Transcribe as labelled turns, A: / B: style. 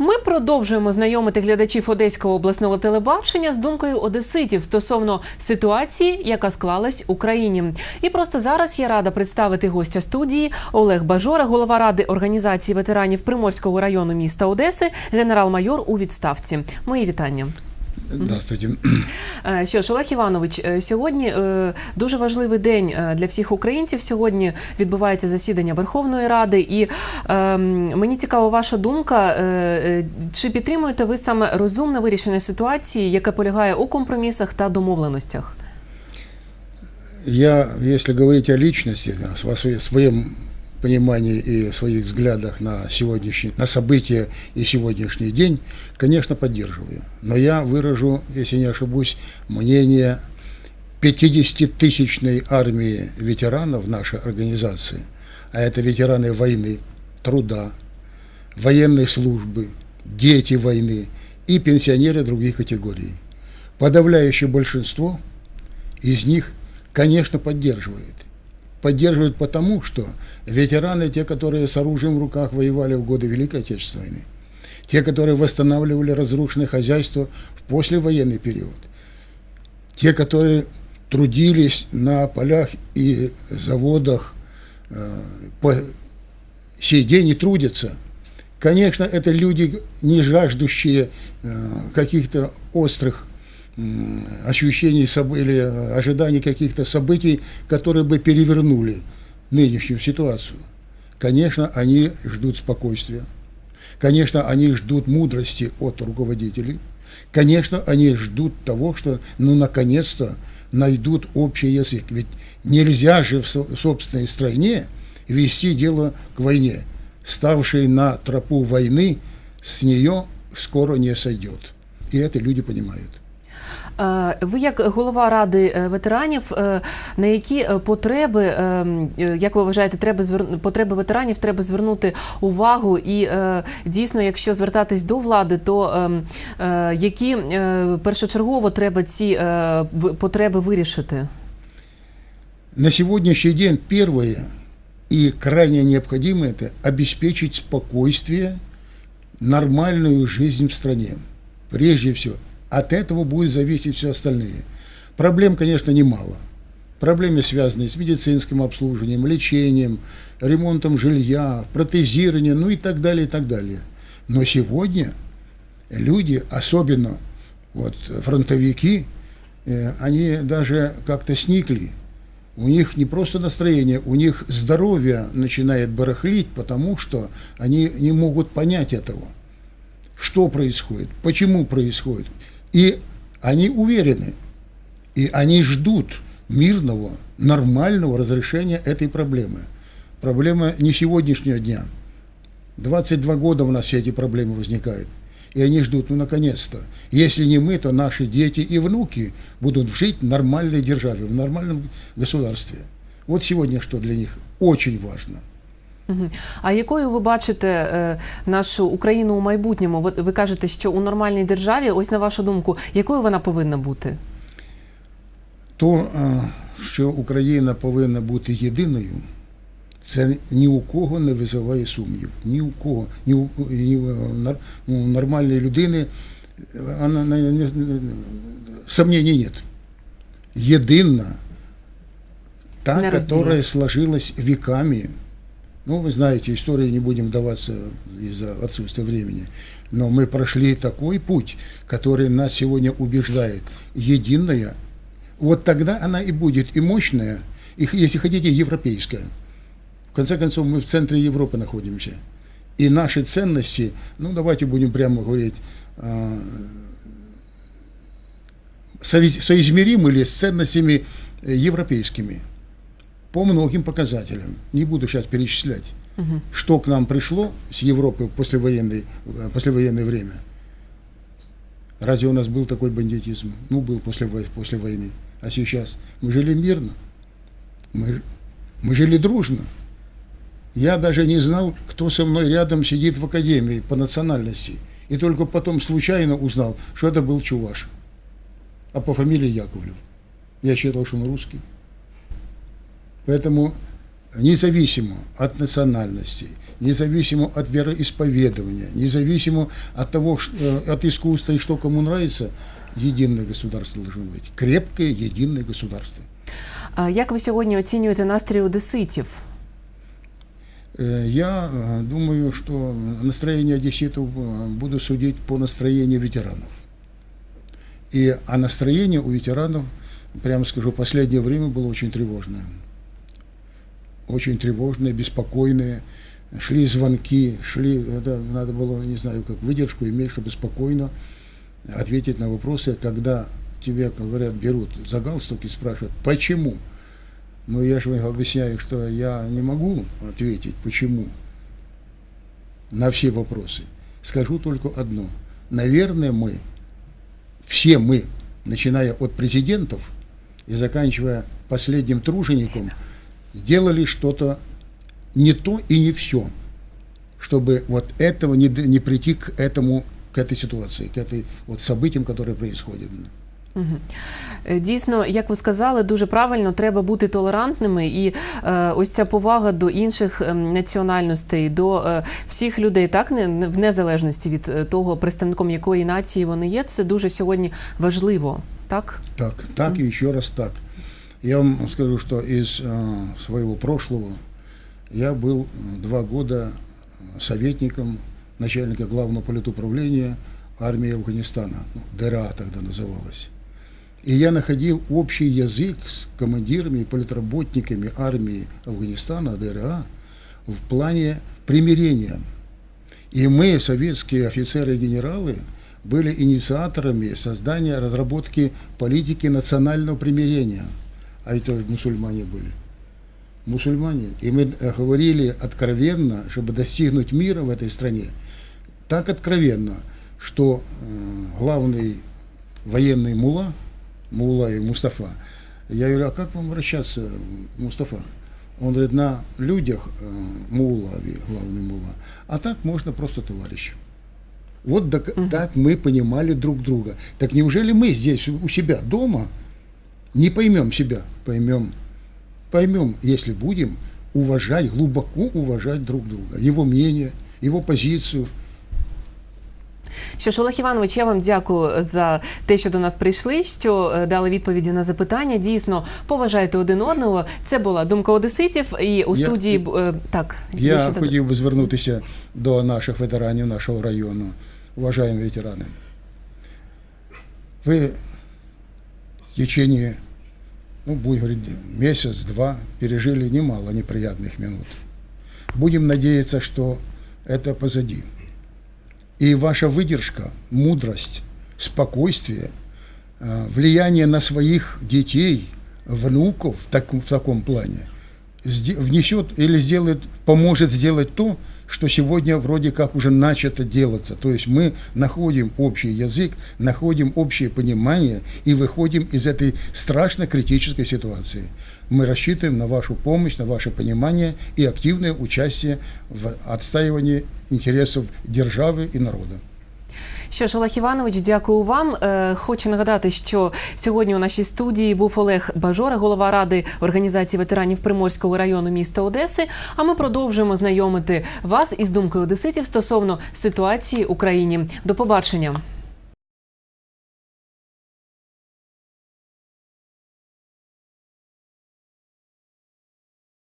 A: Ми продовжуємо знайомити глядачів Одеського обласного телебачення з думкою одеситів стосовно ситуації, яка склалась в Україні. І просто зараз я рада представити гостя студії Олег Бажора, голова ради організації ветеранів Приморського району міста Одеси, генерал-майор у відставці. Мої вітання.
B: Здравствуйте.
A: Е, Що ж, Олег Іванович, е, сьогодні е, дуже важливий день для всіх українців. Сьогодні відбувається засідання Верховної Ради, і е, мені цікава ваша думка. Чи підтримуєте ви саме розумне вирішення ситуації, яке полягає у компромісах та домовленостях?
B: Я, если говорить о личности, о своем понимании и своих взглядах на сегодняшний, на события и сегодняшний день, конечно, поддерживаю. Но я выражу, если не ошибусь, мнение 50-тысячной армии ветеранов нашей организации, а это ветераны войны, труда, военной службы, дети войны и пенсионеры других категорий. Подавляющее большинство из них, конечно, поддерживает. Поддерживают потому, что ветераны, те, которые с оружием в руках воевали в годы Великой Отечественной войны, те, которые восстанавливали разрушенное хозяйство в послевоенный период, те, которые трудились на полях и заводах э, по сей день и трудятся. Конечно, это люди, не жаждущие э, каких-то острых ощущений или ожиданий каких-то событий, которые бы перевернули нынешнюю ситуацию. Конечно, они ждут спокойствия. Конечно, они ждут мудрости от руководителей. Конечно, они ждут того, что, ну, наконец-то найдут общий язык. Ведь нельзя же в со- собственной стране вести дело к войне. Ставший на тропу войны, с нее скоро не сойдет. И это люди понимают.
A: Е, Ви, як голова ради е, ветеранів, е, на які потреби, як ви вважаєте, треба звер... потреби ветеранів треба звернути увагу? І дійсно, якщо звертатись до влади, то які першочергово треба ці потреби вирішити?
B: На сегодняшний день первое и крайне необходимое – это обеспечить спокойствие, нормальную жизнь в стране. Прежде всего, от этого будет зависеть все остальное. Проблем, конечно, немало. Проблемы, связанные с медицинским обслуживанием, лечением, ремонтом жилья, протезированием, ну и так далее, и так далее. Но сегодня люди, особенно вот фронтовики, э, они даже как-то сникли. У них не просто настроение, у них здоровье начинает барахлить, потому что они не могут понять этого. Что происходит, почему происходит. И они уверены, и они ждут мирного, нормального разрешения этой проблемы. Проблема не сегодняшнего дня. 22 года у нас все эти проблемы возникают. И они ждут, ну, наконец-то. Если не мы, то наши дети и внуки будут жить в нормальной державе, в нормальном государстве. Вот сегодня что для них очень важно.
A: А якою ви бачите е, нашу Україну у майбутньому? Ви, кажете, що у нормальній державі, ось на вашу думку, якою вона повинна бути?
B: То, що Україна повинна бути єдиною, це ні у кого не визиває сумнів. Ні у кого, ні у, ні у нормальної людини е, не, не, не, сомнений нет. Едина, та, которая сложилась веками. Ну, вы знаете, истории не будем вдаваться из-за отсутствия времени. Но мы прошли такой путь, который нас сегодня убеждает. Единая вот тогда она и будет и мощная, и, если хотите, европейская. В конце концов, мы в центре Европы находимся. И наши ценности, ну давайте будем прямо говорить, а, соиз- соизмеримы ли с ценностями э, европейскими по многим показателям. Не буду сейчас перечислять, что к нам пришло с Европы в послевоенной, э, послевоенное время. Разве у нас был такой бандитизм? Ну, был после, после войны. А сейчас мы жили мирно. Мы, мы жили дружно. Я даже не знал, кто со мной рядом сидит в академии по национальности. И только потом случайно узнал, что это был чуваш. А по фамилии Яковлев. Я считал, что он русский. Поэтому независимо от национальности, независимо от вероисповедования, независимо от того, ш- э, от искусства и что кому нравится, единое государство должно быть. Крепкое единое государство.
A: А Як ви сьогодні оцінюєте настрій одеситів?
B: Э, Я э, думаю, что настроение одесситов э, буду судить по настроению ветеранов. И, а настроение у ветеранов, прямо скажу, в последнее время было очень тревожное. Очень тревожное, беспокойное. Шли звонки, шли, это надо было, не знаю, как выдержку иметь, чтобы спокойно ответить на вопросы, когда тебе, говорят, берут за галстук и спрашивают, почему? Но я же объясняю, что я не могу ответить, почему на все вопросы. Скажу только одно. Наверное, мы, все мы, начиная от президентов и заканчивая последним тружеником, сделали что-то не то и не все, чтобы вот этого не, д- не прийти к этому, к этой ситуации, к этой вот событиям, которые происходят.
A: Е, Дійсно, як ви сказали, дуже правильно треба бути толерантними, і е, ось ця повага до інших ем, національностей, до е, всіх людей, так не не- в незалежності від е, того, представником якої нації вони є, це дуже сьогодні важливо. Так,
B: Так, так и еще раз так. Я вам скажу, что из э, своего прошлого я был два года советником начальника главного политуправления армии Афганистана, ну, ДРА тогда называлась. И я находил общий язык с командирами и политработниками армии Афганистана, ДРА, в плане примирения. И мы, советские офицеры и генералы, были инициаторами создания, разработки политики национального примирения. А это мусульмане были. Мусульмане. И мы э, говорили откровенно, чтобы достигнуть мира в этой стране, так откровенно, что э, главный военный мула, Мула и Мустафа, я говорю, а как вам вращаться, Мустафа? Он говорит, на людях э, Мула, главный Мула, а так можно просто товарищ. Вот так, так мы понимали друг друга. Так неужели мы здесь у себя дома не поймем себя? Поймем. Поймем, если будем уважать, глубоко уважать друг друга, его мнение, его позицию.
A: Що ж, Олег Іванович, я вам дякую за те, що до нас прийшли, що е, дали відповіді на запитання. Дійсно, поважайте один одного. Це була думка одеситів. І у
B: Я-
A: студії е, так є
B: Я
A: ще додати?
B: хотів би звернутися до наших ветеранів нашого району. Уважаемые ветераны, вы в течение, ну, будем говорить, месяц-два пережили немало неприятных минут. Будем надеяться, что это позади. И ваша выдержка, мудрость, спокойствие, э, влияние на своих детей, внуков в таком, в таком плане внесет или сделает, поможет сделать то, что сегодня вроде как уже начато делаться. То есть мы находим общий язык, находим общее понимание и выходим из этой страшно критической ситуации. Мы рассчитываем на вашу помощь, на ваше понимание и активное участие в отстаивании интересов державы и народа.
A: Що ж, Олег Іванович, дякую вам. Е, Хочу нагадати, що сьогодні у нашій студії був Олег Бажора, голова ради організації ветеранів Приморського району міста Одеси. А ми продовжуємо знайомити вас із думкою одеситів стосовно ситуації в Україні. До побачення.